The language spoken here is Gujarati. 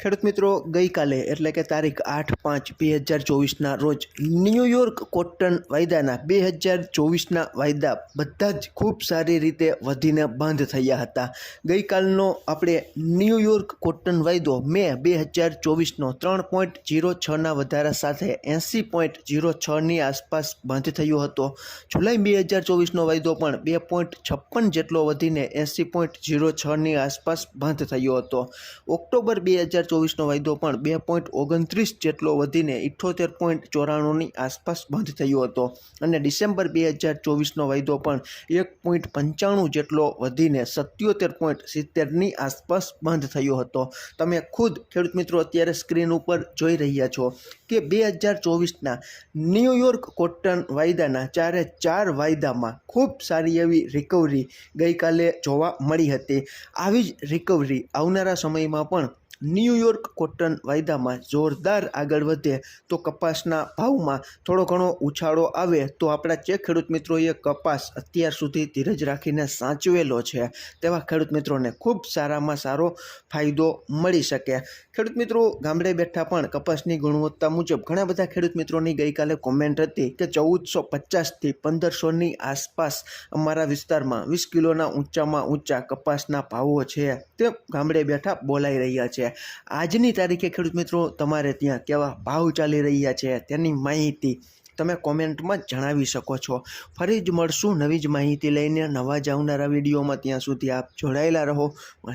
ખેડૂત મિત્રો, ગઈકાલે એટલે કે તારીખ આઠ પાંચ બે હજાર ચોવીસના રોજ ન્યૂયોર્ક કોટન વાયદાના બે હજાર ચોવીસના વાયદા બધા જ ખૂબ સારી રીતે વધીને બંધ થયા હતા. ગઈકાલનો આપણે ન્યૂયોર્ક કોટન વાયદો મે બે હજાર ચોવીસનો ત્રણ પોઈન્ટ જીરો છના વધારા સાથે એંસી પોઈન્ટ જીરો છની આસપાસ બંધ થયો હતો. જુલાઈ બે હજાર ચોવીસનો વાયદો પણ બે પોઈન્ટ છપ્પન જેટલો વધીને એંસી પોઈન્ટ જીરો છની આસપાસ બંધ થયો હતો. ઓક્ટોબર બે હજાર ચોવીસનો વાયદો પણ બે પોઈન્ટ ઓગણત્રીસ જેટલો વધીને ઇઠ્ઠોતેર પોઈન્ટ ચોરાણુંની આસપાસ બંધ થયો હતો. અને ડિસેમ્બર બે હજાર ચોવીસનો વાયદો પણ એક પોઈન્ટ પંચાણું જેટલો વધીને સત્યોતેર પોઈન્ટ સિત્તેરની આસપાસ બંધ થયો હતો. તમે ખુદ ખેડૂત મિત્રો અત્યારે સ્ક્રીન ઉપર જોઈ રહ્યા છો કે બે હજાર ચોવીસના ન્યૂયોર્ક કોટન વાયદાના ચારે ચાર વાયદામાં ખૂબ સારી એવી રિકવરી ગઈકાલે જોવા મળી હતી. આવી જ રિકવરી આવનારા સમયમાં પણ ન્યૂયોર્ક કોટન વાયદામાં જોરદાર આગળ વધે તો કપાસના ભાવમાં થોડો ઘણો ઉછાળો આવે તો આપણા જે ખેડૂત મિત્રોએ કપાસ અત્યાર સુધી ધીરજ રાખીને સાચવેલો છે. તેવા ખેડૂત મિત્રોને ખૂબ સારામાં સારો ફાયદો મળી શકે. ખેડૂત મિત્રો, ગામડે બેઠા પણ કપાસની ગુણવત્તા મુજબ ઘણા બધા ખેડૂત મિત્રોની ગઈકાલે કોમેન્ટ હતી કે ચૌદસો પચાસથી પંદરસોની આસપાસ અમારા વિસ્તારમાં વીસ કિલોના ઊંચામાં ઊંચા કપાસના ભાવો છે. તે ગામડે બેઠા બોલાઈ રહ્યા છે. આજની તારીખે, ખેડૂત મિત્રો, તમારે ત્યાં કેવા ભાવ ચાલી રહ્યા છે તેની માહિતી તમે કોમેન્ટમાં જણાવી શકો છો. ફરી જ મળશું નવી જ માહિતી લઈને. નવા જ આવનારા વિડીયોમાં ત્યાં સુધી આપ જોડાયેલા રહો.